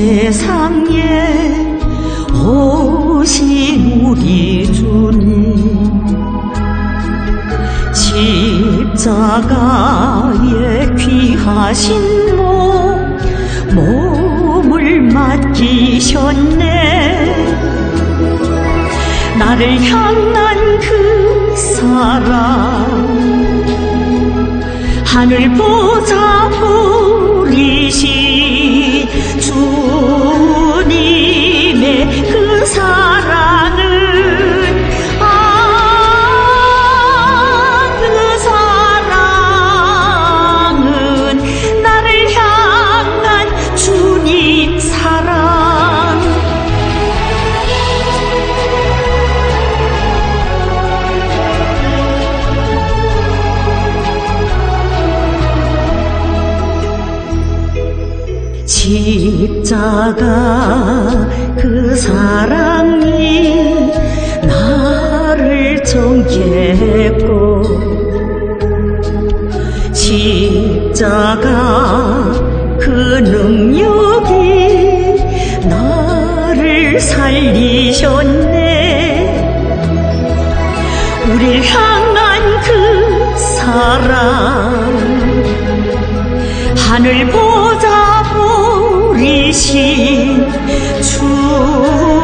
세상에 오신 우리 주님 십자가에 귀하신 몸 몸을 맡기셨네. 나를 향한 그 사랑 하늘 보자 보리신 십자가 그 사랑이 나를 정죄했고 십자가 그 능력이 나를 살리셨네. 우릴 향한 그 사랑 하늘 보자 보리신 주